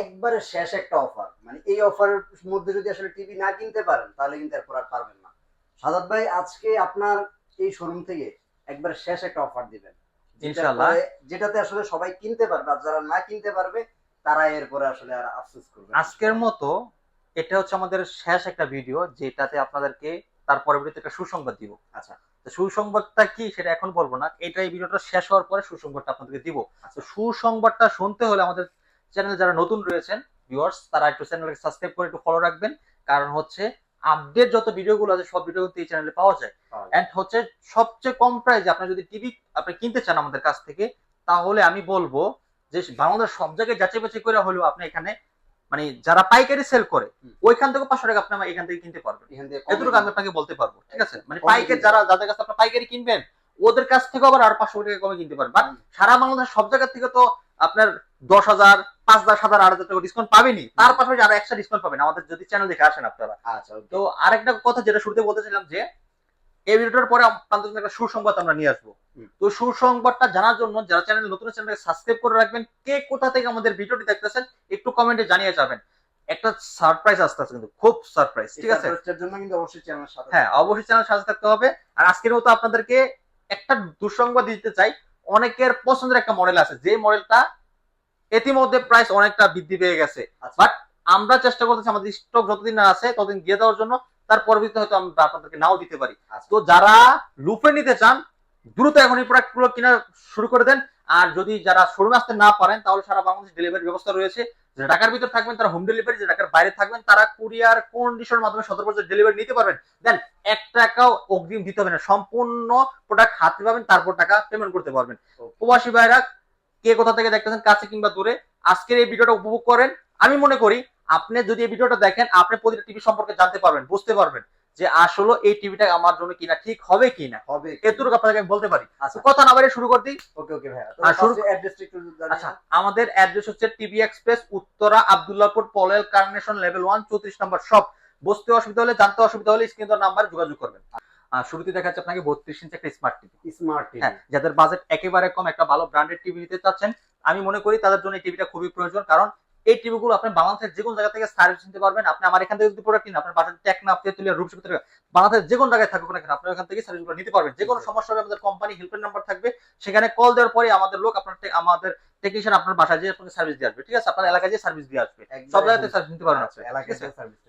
একবারে শেষ একটা অফার মানে এই অফারের মধ্যে যদি আসলে টিভি না কিনতে পারেন তাহলে কিন্তু এরপর আর পারবেন না। সাদাত ভাই আজকে আপনার এই শোরুম থেকে একবারে শেষ একটা অফার দিবেন। ইনশাআল্লাহ। যেটাতে আসলে সবাই কিনতে পারবে আর যারা না কিনতে পারবে তারা এরপরে আসলে আর আফসোস করবে আজকের মতো এটা হচ্ছে আমাদের শেষ একটা ভিডিও যেটাতে আপনাদেরকে তার পরবর্তীতে একটা সুসংবাদ দিব। আচ্ছা। তো সুসংবাদটা কি সেটা এখন বলব না এটা এই ভিডিওটা শেষ হওয়ার পরে সুসংবাদটা আপনাদেরকে দিব। তো সুসংবাদটা শুনতে হলে আমাদের চ্যানেলে যারা নতুন রয়েছেন ভিউয়ার্স তারা একটু চ্যানেলকে সাবস্ক্রাইব করে একটু ফলো রাখবেন। কারণ হচ্ছে আপডেট যত ভিডিওগুলো আছে সব ভিডিও কিন্তু এই চ্যানেলে পাওয়া যায়। এন্ড হচ্ছে সবচেয়ে কম প্রাইসে আপনি যদি টিভি আপনি কিনতে চান আমাদের কাছ থেকে তাহলে আমি বলব যে বাংলাদেশ সব জায়গায় যাচাই বাছাই করে হলেও আপনি এখানে মানে যারা পাইকারি সেল করে ওইখান থেকে পাঁচশো টাকা আপনি এখান থেকে কিনতে পারবেন। এতটুকু আমি আপনাকে বলতে পারব ঠিক আছে? মানে পাইকারি যারা যাদের কাছে আপনার পাইকারি কিনবেন ওদের কাছ থেকে আবার আর পাঁচশো টাকা কমে কিনতে পারবেন। বাট সারা বাংলাদেশ সব জায়গা থেকে তো আপনার দশ হাজার পাঁচ সাত হাজার আট হাজার টাকা ডিসকাউন্ট পাবেনি। তার পাশাপাশি আরও এক্সট্রা ডিসকাউন্ট পাবেন। আমাদের যদি চ্যানেল দেখে আসেন আপনারা। আচ্ছা তো আরেকটা কথা যেটা শুরুতে বলতেছিলাম যে এই ভিডিওটার পরে আপনাদের একটা সুসংবাদ আমরা নিয়ে আসব। তো সুসংবাদটা জানার জন্য যারা চ্যানেল নতুন চ্যানেলকে সাবস্ক্রাইব করে রাখবেন। কে কোথা থেকে আমাদের ভিডিওটি দেখতেছেন একটু কমেন্টে জানিয়ে যাবেন। একটা সারপ্রাইজ আসতে আছে কিন্তু খুব সারপ্রাইজ ঠিক আছে? জন্য কিন্তু অবশ্যই চ্যানেলের সাথে হ্যাঁ অবশ্যই চ্যানেল সাথে থাকতে হবে। আর আজকের মতো আপনাদেরকে একটা দুঃসংবাদ দিতে চাই। অনেকের পছন্দের একটা মডেল আছে। যে মডেলটা ইতিমধ্যে প্রাইস অনেকটা বৃদ্ধি পেয়ে গেছে। আচ্ছা। বাট আমরা চেষ্টা করতেছি আমাদের স্টক যতদিন না আছে ততদিন দিয়ে দেওয়ার জন্য তার পরবর্তীতে হয়তো আমরা আপনাদেরকে নাও দিতে পারি। আচ্ছা। তো যারা লুফে নিতে চান দ্রুত এখন এই প্রোডাক্টগুলো কেনা শুরু করে দেন। আর যদি যারা শোরুমে আসতে না পারেন তাহলে সারা বাংলাদেশ ডেলিভারি ব্যবস্থা রয়েছে। যারা ঢাকার ভিতর থাকবেন তারা হোম ডেলিভারি যারা ঢাকার বাইরে থাকবেন তারা কুরিয়ার কন্ডিশনের মাধ্যমে সতেরো বছর ডেলিভারি নিতে পারবেন। দেন এক টাকাও অগ্রিম দিতে হবে না। সম্পূর্ণ প্রোডাক্ট হাতে পাবেন তারপর টাকা পেমেন্ট করতে পারবেন। প্রবাসী ভাইরা কে কোথা থেকে দেখতেছেন কাছে কিংবা দূরে আজকের এই ভিডিওটা উপভোগ করেন। আমি মনে করি আপনি যদি এই ভিডিওটা দেখেন আপনি প্রতিটা টিভি সম্পর্কে জানতে পারবেন বুঝতে পারবেন যে আসলে এই টিভিটা আমার জন্য কিনা ঠিক হবে কিনা। হবে এতটুকু আপনাকে আমি বলতে পারি। আচ্ছা। কথা না বাড়িয়ে শুরু করে দিই ওকে ওকে আর শুরু- আচ্ছা আমাদের অ্যাড্রেস হচ্ছে টিভি এক্সপ্রেস উত্তরা আব্দুল্লাহপুর পলেল কার্নেশন লেভেল ওয়ান চৌত্রিশ নম্বর সব বুঝতে অসুবিধা হলে জানতে অসুবিধা হলে স্ক্রিন নাম্বারে যোগাযোগ করবেন। শুরুতে দেখা যাচ্ছে আপনাকে বত্রিশ ইঞ্চি একটা স্মার্ট টিভি স্মার্ট টিভি হ্যাঁ যাদের বাজেট একেবারে কম একটা ভালো ব্র্যান্ডেড টিভি নিতে চাচ্ছেন আমি মনে করি তাদের জন্য এই টিভিটা খুবই প্রয়োজন কারণ এই টিভিগুলো আপনি বাংলাদেশের যে কোনো জায়গা থেকে সার্ভিস নিতে পারবেন আপনি আমার এখান থেকে যদি প্রোডাক্ট কিনেন আপনার বাসার টেকনা তেতুলিয়া রূপসী থেকে বাংলাদেশের যে কোনো জায়গায় থাকুক না কেন আপনার এখান থেকে সার্ভিসগুলো নিতে পারবেন। যে কোনো সমস্যা হবে আমাদের কোম্পানি হেল্পলাইন নাম্বার থাকবে সেখানে কল দেওয়ার পরে আমাদের লোক আপনার আমাদের টেকনিশিয়ান আপনার বাসায় যেয়ে আপনাকে সার্ভিস দিয়ে আসবে ঠিক আছে? আপনার এলাকায় যে সার্ভিস দিয়ে আসবে। সব জায়গাতে সার্ভিস নিতে পারবেন আপনি।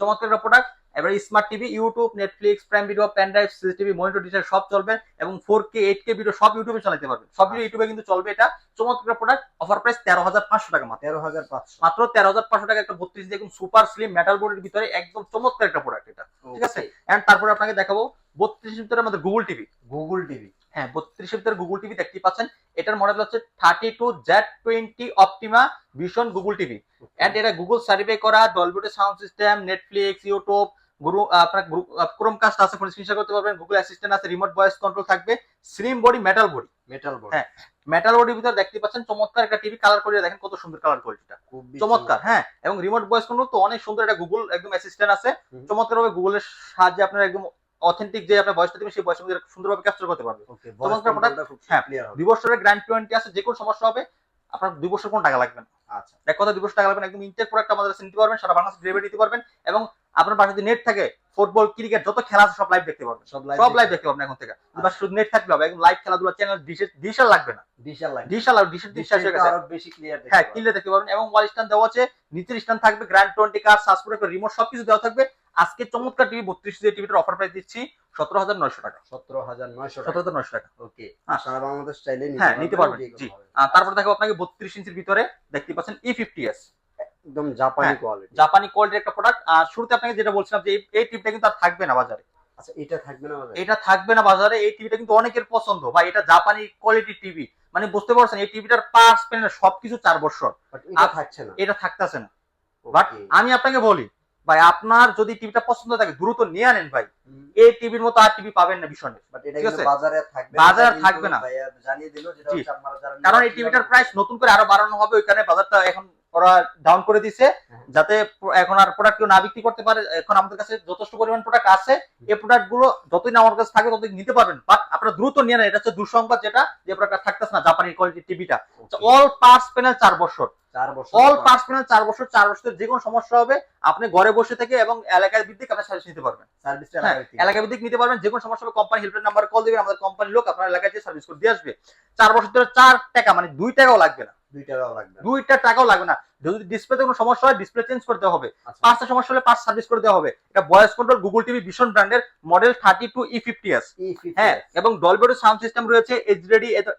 চমৎকার একটা প্রোডাক্ট এবার smart TV YouTube Netflix Prime video pen drive CCTV monitor digital সব চলবে এবং four K eight K video সব ইউটিউবে চালাতে পারবে। সব ভিডিও ইউটিউবে কিন্তু চলবে এটা। চমৎকার প্রোডাক্ট অফার প্রাইস তেরো হাজার পাঁচশো টাকা মাত্র। তেরো হাজার পাঁচশো। মাত্র তেরো হাজার পাঁচশো টাকা একটা বত্রিশ দিয়ে একদম সুপার স্লিম মেটাল বোর্ডের ভিতরে একদম চমৎকার একটা প্রোডাক্ট এটা। ঠিক আছে? এন্ড তারপরে আপনাকে দেখাবো বত্রিশ ভিতরে আমাদের গুগল টিভি গুগল টিভি হ্যাঁ বত্রিশ ভিতরে গুগল টিভি দেখতে পাচ্ছেন। এটার মডেল হচ্ছে thirty two Z twenty Optima Vision Google TV and এটা গুগল সার্ভে করা ডলবিটে সাউন্ড সিস্টেম নেটফ্লিক্স ইউটিউব গুরু আপনার ক্রোম কাস্ট আছে ফোন স্ক্রিনশট করতে পারবেন। গুগল অ্যাসিস্ট্যান্ট আছে রিমোট ভয়েস কন্ট্রোল থাকবে। Slim body metal body metal board হ্যাঁ। মেটাল বডির ভিতরে দেখতে পাচ্ছেন চমৎকার একটা টিভি কালার করে দেখেন কত সুন্দর কালার কোয়ালিটিটা চমৎকার হ্যাঁ এবং রিমোট ভয়েস কন্ট্রোল তো অনেক সুন্দর একটা গুগল একদম অ্যাসিস্ট্যান্ট আছে। চমৎকার ভাবে গুগলের সাহায্যে আপনার একদম অথেন্টিক যে আপনার ভয়েসটা দিবেন সেই ভয়েসের মধ্যে সুন্দরভাবে ক্যাপচার করতে পারবে চমৎকার product, হ্যাঁ, দুই বছরের গ্র্যান্ড ওয়ারেন্টি আছে যে কোনো সমস্যা হবে আপনার দুই বছর কোনো টাকা লাগবে না। আচ্ছা। এক কথা দুই বছর টাকা লাগবে না একদম ইনটেক প্রোডাক্ট আমাদের কাছে নিতে পারবেন সারা বাংলাদেশ ডেলিভারি দিতে পারবেন এবং আপনার বাসায় যদি নেট থাকে ফুটবল ক্রিকেট যত খেলা আছে সব লাইভ দেখতে পারবেন। সব লাইভ দেখতে পারবেন এখন থেকে। বাস শুধু নেট থাকলে হবে একদম লাইভ খেলাধুলা চ্যানেল ডিশের ডিশের লাগবে না। ডিশাল লাইভ ডিশ আর ডিশের ডিশ হয়ে গেছে। আরও বেশি ক্লিয়ার হ্যাঁ কিনলে দেখতে পারবেন। এবং ওয়াল স্ট্যান্ড দেওয়া আছে নিচের স্ট্যান্ড থাকবে গ্র্যান্ড টোয়েন্টি কার সাসপোর্ট রিমোট সবকিছু দেওয়া থাকবে। আজকে চমৎকার টিভি বত্রিশ দিয়ে টিভিটার অফার প্রাইস দিচ্ছি সতেরো হাজার নয়শো টাকা। সতেরো হাজার নয়শো সতেরো হাজার নয়শো টাকা। ওকে। সারা বাংলাদেশ চাইলে হ্যাঁ নিতে পারবেন। জি। তারপর দেখো আপনাকে বত্রিশ ইঞ্চির ভিতরে দেখতে পাচ্ছেন ই ফিফটি এস একদম জাপানি হ্যাঁ, কোয়ালিটি জাপানি কোয়ালিটির একটা প্রোডাক্ট আর শুরুতে আপনাকে যেটা বলছিলাম যে এই- টিপটা টিভিটা কিন্তু আর থাকবে না বাজারে। আচ্ছা এটা থাকবে না বাজারে? এটা থাকবে না বাজারে এই টিভিটা কিন্তু অনেকের পছন্দ। বা এটা জাপানি কোয়ালিটি টিভি মানে বুঝতে পারছেন এই টিভিটার পার্টস প্যানেল সবকিছু চার বছর। এটা থাকছে না। এটা থাকতেছে না। বাট আমি আপনাকে বলি ভাই আপনার যদি টিভিটা পছন্দ থাকে দ্রুত নিয়ে আনেন ভাই। এই টিভির মতো আর টিভি পাবেন না ভীষণে? বাজারে থাকবে বাজারে না। জানিয়ে দিল যেটা হচ্ছে আপনারা যারা কারণ এই টিভিটার প্রাইস নতুন করে আরও বাড়ানো হবে ওইখানে বাজারটা এখন ওরা ডাউন করে দিছে। হ্যাঁ। যাতে এখন আর প্রোডাক্ট কেউ না বিক্রি করতে পারে এখন আমাদের কাছে যথেষ্ট পরিমাণ প্রোডাক্ট আছে। এই প্রোডাক্টগুলো যতদিন আমার কাছে থাকে ততদিন নিতে পারবেন। বাট আপনারা দ্রুত নিয়ে নেন। এটা হচ্ছে দুঃসংবাদ যেটা যে প্রোডাক্ট থাকতেছে না জাপানি কোয়ালিটি টিভিটা. অল পার্টস প্যানেল চার বছর। অল প্যানেল চার বছর চার বছর যে কোনো সমস্যা হবে আপনি ঘরে বসে থেকে এবং এলাকার ভিত্তিক আপনার সার্ভিস নিতে পারবেন। হ্যাঁ এলাকা ভিত্তিক। নিতে পারবেন যে কোনো সমস্যা হবে কোম্পানি হেল্পলাইন নাম্বার কল দিবেন আমাদের কোম্পানির লোক আপনার এলাকায় যে সার্ভিস করে দিয়ে আসবে। চার বছর ধরে চার টাকা মানে দুই টাকাও লাগবে না। দুই টাকাও লাগবে না। দুইটা টাকাও লাগবে না। যদি ডিসপ্লেতে কোনো সমস্যা হয় ডিসপ্লে চেঞ্জ করতে হবে। আচ্ছা। পাঁচটা সমস্যা হলে পাঁচ সার্ভিস হবে। এটা voice control Google TV Vision ব্র্যান্ডের model thirty two E fifty S হ্যাঁ এবং সাউন্ড সিস্টেম রয়েছে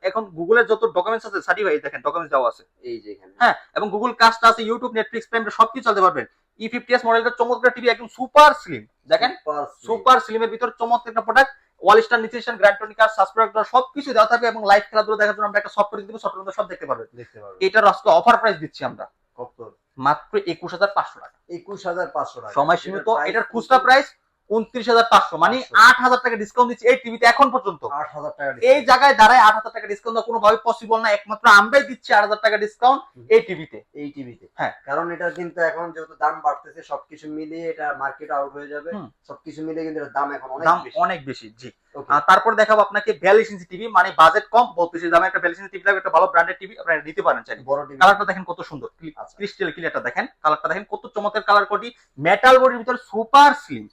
এখন গুগলের যত ডকুমেন্টস আছে সার্টিফাই দেখেন ডকুমেন্টস দেওয়া আছে। এই যে এখানে। হ্যাঁ এবং গুগল কাস্ট আছে ইউটিউব নেটফ্লিক্স প্রাইম সবকিছু চালাতে পারবেন। ই ফিফটি এস মডেলটা চমৎকার টিভি একদম সুপার স্লিম দেখেন। সুপার স্লিমের ভিতর চমৎকার একটা প্রোডাক্ট ওয়াল স্টার নিউট্রিশন গ্র্যান্ড টনিকার সাবস্ক্রাইবার সবকিছু দেওয়া থাকবে এবং লাইভ খেলাধুলা দেখার জন্য আমরা একটা সফটওয়্যার দিব সফটওয়্যার সব দেখতে পারবে। দেখতে পারবে। এটার আজকে অফার প্রাইস দিচ্ছি আমরা। কত? মাত্র একুশ হাজার পাঁচশো টাকা। একুশ হাজার পাঁচশো টাকা। সময় সীমিত এটার এটার খুচরা প্রাইস উনত্রিশ হাজার পাঁচশো। মানে আট হাজার টাকা ডিসকাউন্ট দিচ্ছি এই টিভিতে এখন পর্যন্ত। আট হাজার টাকা এই জায়গায় দাঁড়ায় আট হাজার টাকা ডিসকাউন্ট দেওয়া কোনোভাবে পসিবল না। একমাত্র আমরাই দিচ্ছি আট হাজার টাকা ডিসকাউন্ট এই টিভিতে এই টিভিতে হ্যাঁ। কারণ এটা কিন্তু এখন যেহেতু দাম বাড়তেছে সবকিছু মিলিয়ে এটা মার্কেট আউট হয়ে যাবে। সবকিছু মিলিয়ে কিন্তু দাম এখন অনেক দাম অনেক বেশি জি। তারপর দেখাবো আপনাকে বিয়াল্লিশ ইঞ্চি টিভি মানে বাজেট কম বলতেছি দামে একটা বিয়াল্লিশ ইঞ্চি টিভি লাগবে একটা ভালো ব্র্যান্ডের টিভি আপনারা নিতে পারেন চাইলে। বড় টিভি কালারটা দেখেন কত সুন্দর। আচ্ছা। ক্রিস্টাল ক্লিয়ারটা দেখেন। কালারটা দেখেন কত চমৎকার কালার কোটি মেটাল বডির ভিতর super slim.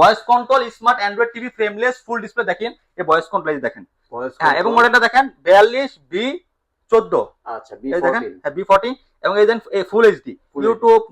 Voice control smart Android TV frameless full display দেখেন। এই ভয়েস কন্ট্রোল দেখেন। হ্যাঁ এবং মডেলটা দেখেন বিয়াল্লিশ বি চোদ্দ। আচ্ছা দেখেন হ্যাঁ বি ফোরটিন এবং এই দেখেন ফুল এইচডি ইউটিউব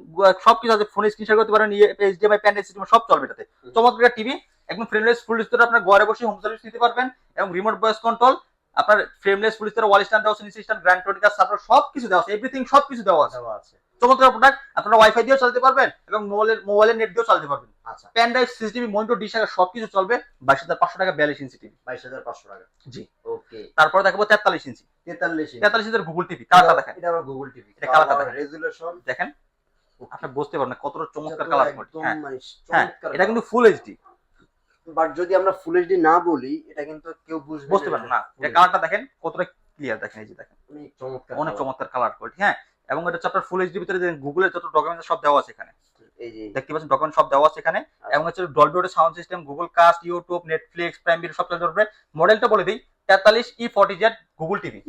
সবকিছু আছে ফোনে স্ক্রিন শেয়ার করতে পারেন এইচডিএমআই প্যান্ড সিস্টেম সব চলবে এটাতে। চমৎকার টিভি একদম ফ্রেমলেস ফুল ডিসপ্লে আপনার ঘরে বসে হোম সার্ভিস নিতে পারবেন এবং রিমোট ভয়েস কন্ট্রোল আপনার frameless full display wall stand দেওয়া আছে নিচে স্ট্যান্ড গ্র্যান্ড টোনিকার সার্ভার সবকিছু দেওয়া আছে এভরিথিং সবকিছু দেওয়া আছে। চমৎকার প্রোডাক্ট আপনারা ওয়াইফাই দিয়েও চালাতে পারবেন এবং মোবাইলের মোবাইলের নেট দিয়েও চালাতে পারবেন। আচ্ছা। Pen drive CCTV monitor dish সবকিছু চলবে বাইশ হাজার পাঁচশো টাকা বিয়াল্লিশ ইঞ্চি টিভি। বাইশ হাজার পাঁচশো টাকা। জি। ওকে। তারপরে দেখাবো তেতাল্লিশ ইঞ্চি। তেতাল্লিশ তেতাল্লিশ ইঞ্চের গুগল টিভি কালারটা দেখেন। এটা আবার গুগল টিভি এটা কালারটা দেখেন। রেজুলেশন দেখেন? আপনি বুঝতে পারবেন কতটা চমৎকার কালার হ্যাঁ। মানে হ্যাঁ এটা কিন্তু ফুল এইচডি বাট যদি আমরা ফুল এইচডি না বলি এটা কিন্তু কেউ বুঝবে বুঝতে পারবেন না। এটা কালারটা দেখেন কতটা ক্লিয়ার দেখেন এই যে দেখেন। অনেক চমৎকার অনেক চমৎকার কালার কোয়ালিটি হ্যাঁ। এবং এটা আপনার ফুল এইচডি ভিতরে গুগলের যত ডকুমেন্ট সব দেওয়া আছে এখানে। দেখতে পাচ্ছেন ডকুমেন্ট সব দেওয়া আছে এখানে এবং হচ্ছে Dolby audio sound system Google cast YouTube Netflix Prime video সব চলতে মডেলটা বলে দিই তেতাল্লিশ E forty Z Google TV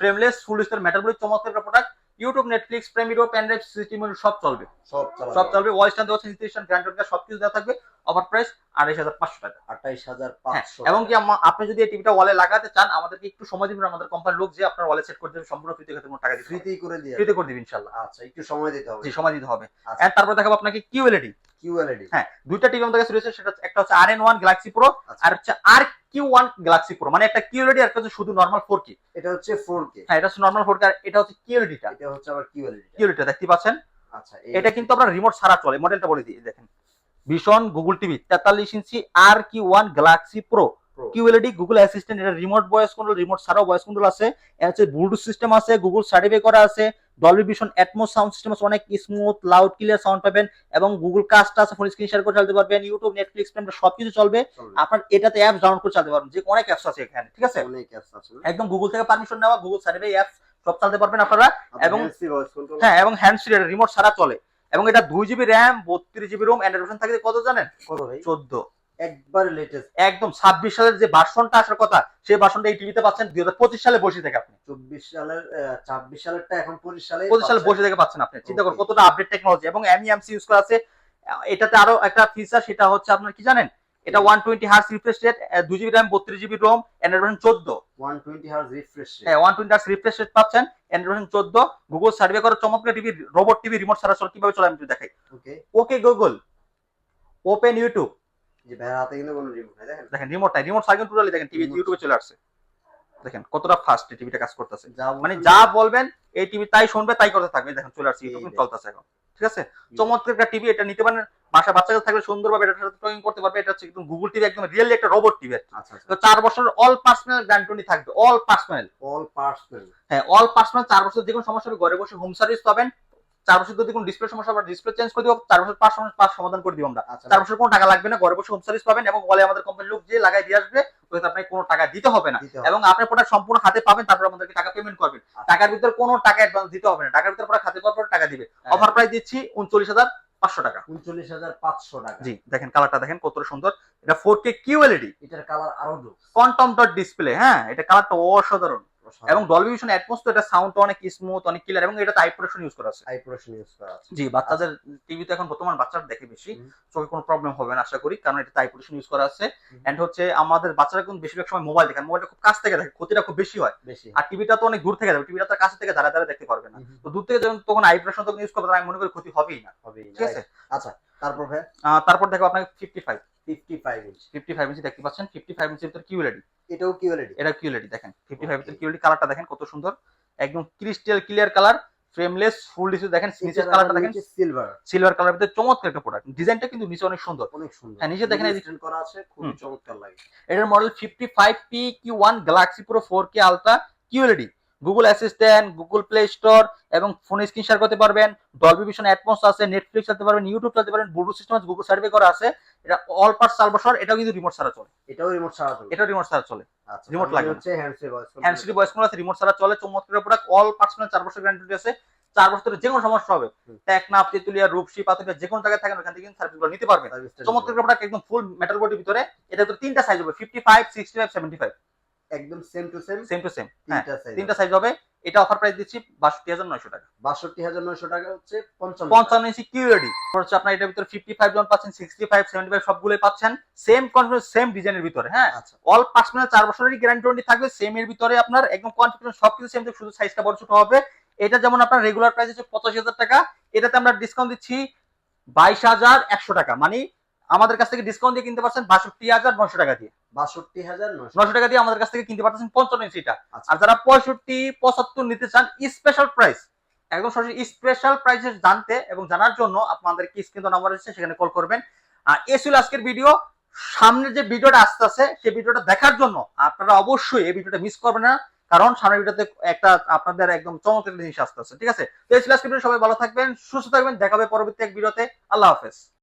frameless full display মেটালগুলি চমৎকার product YouTube Netflix Prime video pen drive system সব চলবে। সব চলবে। ওয়াইস্টান দেওয়া সিস্টেম গ্র্যান্ড সব সবকিছু দেওয়া থাকবে। অফার প্রাইস আড়াইশ হাজার পাঁচশো টাকা। আঠাইশ হাজার হ্যাঁ, পাঁচশো এবং কি আপনি যদি এই টিভিটা ওয়ালে লাগাতে চান আমাদেরকে একটু সময় দিবেন আমাদের কোম্পানির লোক যে আপনার ওয়ালে সেট করে দেবে সম্পূর্ণ ফ্রিতে কোনো টাকা দিতে ফ্রিতেই করে দিয়ে ফ্রিতে করে দিবেন ইনশাআল্লাহ। আচ্ছা একটু সময় দিতে হবে। জি সময় দিতে হবে। আচ্ছা। এন্ড তারপর দেখাবো আপনাকে কিউএলইডি কিউএলইডি হ্যাঁ দুইটা টিভি আমাদের কাছে রয়েছে সেটা একটা হচ্ছে R N one Galaxy Pro. আর হচ্ছে R Q one Galaxy Pro মানে একটা কিউএলইডি আর একটা শুধু নর্মাল ফোর কি এটা হচ্ছে ফোর কে হ্যাঁ এটা হচ্ছে নর্মাল ফোর কে আর এটা হচ্ছে কিউএলইডিটা এটা হচ্ছে আবার কিউএলইডি কিউএলইডিটা দেখতে পাচ্ছেন? আচ্ছা এটা কিন্তু আপনার রিমোট ছাড়া চলে মডেলটা বলে দিই দেখেন। ভীষণ গুগল টিভি তেতাল্লিশ inch R Q one Galaxy Pro. QLED Google Assistant এটা রিমোট ভয়েস কন্ট্রোল রিমোট ছাড়াও ভয়েস কন্ট্রোল আছে। হচ্ছে ব্লুটুথ সিস্টেম আছে গুগল সার্টিফাই করা আছে। Dolby Vision Atmos sound system আছে অনেক স্মুথ লাউড ক্লিয়ার সাউন্ড পাবেন। এবং গুগল কাস্ট আছে ফোন স্ক্রিন শেয়ার করে চালাতে পারবেন। ইউটিউব নেটফ্লিক্স সবকিছু চলবে। চলবে। আপনার এটাতে অ্যাপস ডাউনলোড করে চালাতে পারবেন। যে অনেক অ্যাপস আছে এখানে ঠিক আছে? অনেক অ্যাপস আছে একদম গুগল থেকে পারমিশন নেওয়া গুগল সার্টিফাই অ্যাপস সব চালাতে পারবেন আপনারা। এবং- হ্যাঁ এবং হ্যান্ড ফ্রি রিমোট ছাড়া চলে। এবং এটা দুই জিবি র্যাম বত্রিশ জিবি রোম অ্যান্ড্রয়েড থাকে কত জানেন? চোদ্দ। একবার লেটেস্ট একদম ছাব্বিশ সালের যে ভার্সনটা আসার কথা সেই ভার্সনটা এই টিভিতে পাচ্ছেন দুই হাজার পঁচিশ সালে বসে থেকে আপনি। চব্বিশ সালের ছাব্বিশ সালেরটা এখন পঁচিশ সালে পঁচিশ সালে বসে থেকে পাচ্ছেন আপনি। চিন্তা করুন কতটা আপডেট টেকনোলজি এবং এমইএমসি ইউজ করা আছে। এটাতে আরও একটা ফিচার সেটা হচ্ছে আপনার কি জানেন? এটা one twenty hertz refresh rate দুই জিবি র্যাম বত্রিশ জিবি রোম অ্যান্ড্রয়েড ভার্সন চোদ্দ। ওয়ান টোয়েন্টি হার্স রিফ্রেশ হ্যাঁ one twenty hertz refresh rate পাচ্ছেন অ্যান্ড্রয়েড ভার্সন চোদ্দ। গুগল সার্ভে করা চমৎকার টিভি রোবট টিভি রিমোট ছাড়া চলে কীভাবে চলে আমি দেখাই। Okay okay Google open YouTube যে ভাইয়ের হাতে কিন্তু কোনো রিমোট নাই দেখেন। দেখেন রিমোট নাই রিমোট সার্কিট টোটালি দেখেন টিভি ইউটিউবে চলে আসছে। দেখেন কতটা ফাস্ট টিভিটা কাজ করতেছে। যা মানে যা বলবেন এই টিভি তাই শুনবে তাই করতে থাকবে। দেখেন চলে আসছে ইউটিউবে চলতেছে এখন। ঠিক আছে? চমৎকার একটা টিভি এটা নিতে পারেন বাসা বাচ্চাদের থাকলে সুন্দরভাবে এটার সাথে ট্রয়িং করতে পারবে এটা হচ্ছে একদম গুগল টিভি একদম রিয়েলি একটা রোবট টিভি আচ্ছা আচ্ছা তো চার বছর অল পার্সোনাল গ্যারান্টি থাকবে অল পার্সোনাল অল পার্টস হ্যাঁ অল পার্সোনাল চার বছর যে কোনো সমস্যা হবে ঘরে বসে হোম সার্ভিস পাবেন। চার বছর যদি কোনো ডিসপ্লে সমস্যা হবে ডিসপ্লে চেঞ্জ করে দিব চার বছর পাঁচ পাঁচ সমাধান করে দিব আমরা। আচ্ছা। চার বছর কোনো টাকা লাগবে না ঘরে বসে হোম সার্ভিস পাবেন এবং বলে আমাদের কোম্পানির লোক যে লাগাই দিয়ে আসবে ওইতে আপনাকে কোনো টাকা দিতে হবে না। এবং আপনার প্রোডাক্ট সম্পূর্ণ হাতে পাবেন তারপর আমাদেরকে টাকা পেমেন্ট করবেন। টাকার ভিতরে কোনো টাকা অ্যাডভান্স দিতে হবে না। টাকার ভিতরে প্রোডাক্ট হাতে পাওয়ার পর টাকা দিবে। হ্যাঁ। অফার প্রাইস দিচ্ছি উনচল্লিশ হাজার। পাঁচশো টাকা। উনচল্লিশ হাজার পাঁচশো টাকা। জি দেখেন কালারটা দেখেন কত সুন্দর। এটা ফোর কে কিউএলইডি এটার কালার আরও ডো কোয়ান্টাম ডট ডিসপ্লে হ্যাঁ এটা কালারটা অসাধারণ। এবং ডলবি ভিশন অ্যাটমস তো এটা সাউন্ড অনেক স্মুথ অনেক ক্লিয়ার এবং এটা আই প্রোডাকশন ইউজ করা আছে। আই প্রোশন ইউজ করা আছে। জি বাচ্চাদের টিভি তো এখন বর্তমান বাচ্চারা দেখে বেশি চোখে কোনো প্রবলেম হবে না আশা করি কারণ এটা আই প্রোডাকশন ইউজ করা আছে। এন্ড হচ্ছে আমাদের বাচ্চারা কিন্তু বেশিরভাগ সময় মোবাইল দেখে মোবাইলটা খুব কাছ থেকে দেখে ক্ষতিটা খুব বেশি হয়। বেশি আর টিভিটা তো অনেক দূর থেকে যাবে টিভিটা তার কাছ থেকে দাঁড়া দাঁড়া দেখতে পারবে না। তো দূর থেকে যখন তখন আই প্রোডাকশন তখন ইউজ করবে আমি মনে করি ক্ষতি হবেই না। হবে ঠিক আছে? আচ্ছা তারপর ভাই তারপর দেখো আপনাকে fifty five fifty five inch fifty five inch দেখতে পাচ্ছেন? ফিফটি ফাইভ ইঞ্চির ভিতরে কিউএলইডি এটাও কিউএলইডি এটা কিউএলইডি দেখেন। Fifty five Okay. কিউএলইডি কালারটা দেখেন কত সুন্দর। একদম crystal clear colour frameless full display দেখেন নিচের কালারটা দেখেন। সিলভার সিলভার কালার ভিতরে চমৎকার একটা প্রোডাক্ট ডিজাইনটা কিন্তু নিচে অনেক সুন্দর। অনেক সুন্দর। হ্যাঁ, নিচে দেখেন এই করা আছে হুম। চমৎকার লাগে। এটার model fifty five P Q one Galaxy Pro Google Assistant Google Play Store এবং ফোনে স্ক্রিন শেয়ার করতে পারবেন। ডলবি ভিশন অ্যাটমস আছে নেটফ্লিক্স চালাতে পারবেন ইউটিউব চালাতে পারবেন ব্লুটুথ সিস্টেম আছে গুগল সার্ভে করা আছে। এটা অল পার্ট চার বছর এটাও কিন্তু রিমোট ছাড়া চলে। এটাও রিমোট ছাড়া চলবে এটাও রিমোট ছাড়া চলে। আচ্ছা মানে লাগবে না। হচ্ছে hand free voice hand free call আছে রিমোট ছাড়া চলে। চমৎকার প্রোডাক্ট অল পার্সোনাল চার বছর গ্যারান্টি আছে। চার বছরের যে কোনো সমস্যা হবে। টেকনাফ তেতুলিয়া রূপসী পাতুলিয়া যে কোনো জায়গায় থাকেন ওখান থেকে কিন্তু সার্ভিসগুলো নিতে পারবেন। চমৎকার প্রোডাক্ট একদম ফুল মেটাল বডির ভিতরে। এটা তো তিনটা সাইজ হবে fifty five sixty five seventy five একদম same to same same to same হ্যাঁ তিনটা সাইজ হবে। এটা অফার প্রাইস দিচ্ছি বাষট্টি হাজার নয়শো টাকা। বাষট্টি হাজার নয়শো টাকা হচ্ছে পঞ্চান্ন। পঞ্চান্ন ইঞ্চি কিউএডি হচ্ছে আপনার এটার ভিতরে ফিফটি ফাইভ জন পাচ্ছেন সিক্সটি ফাইভ সেভেন্টি ফাইভ সবগুলোই পাচ্ছেন। সেম কনফিগারেশন সেম ডিজাইনের ভিতরে হ্যাঁ? অল পার্সোনাল চার বছরেরই গ্যারান্টি ওয়ারেন্টি থাকবে সেম এর ভিতরে আপনার একদম কনফিগারেশন সবকিছু সেম শুধু সাইজটা বড় ছোট হবে। এটা যেমন আপনার রেগুলার প্রাইস হচ্ছে পঁচাশি হাজার টাকা এটাতে আমরা ডিসকাউন্ট দিচ্ছি বাইশ হাজার একশো টাকা। মানে আমাদের কাছ থেকে ডিসকাউন্ট দিয়ে কিনতে পারছেন বাষট্টি হাজার নশো টাকা দিয়ে। বাষট্টি হাজার নশো টাকা। দিয়ে আমাদের কাছ থেকে কিনতে পারতেছেন পঞ্চান্ন ইঞ্চিটা আচ্ছা। আর যারা পঁয়ষট্টি পঁচাত্তর নিতে চান স্পেশাল প্রাইস একদম সরাসরি স্পেশাল প্রাইস জানতে এবং জানার জন্য আপনাদের কি স্ক্রিন নাম্বার আছে সেখানে কল করবেন। আর এ ছিল আজকের ভিডিও সামনে যে ভিডিওটা আসতে আছে সেই ভিডিওটা দেখার জন্য আপনারা অবশ্যই এই ভিডিওটা মিস করবেন না কারণ সামনের ভিডিওতে একটা আপনাদের একদম চমৎকার জিনিস আসতে আছে ঠিক আছে? তো এই ছিল আজকের ভিডিও সবাই ভালো থাকবেন সুস্থ থাকবেন দেখাবে পরবর্তী এক ভিডিওতে আল্লাহ হাফেজ।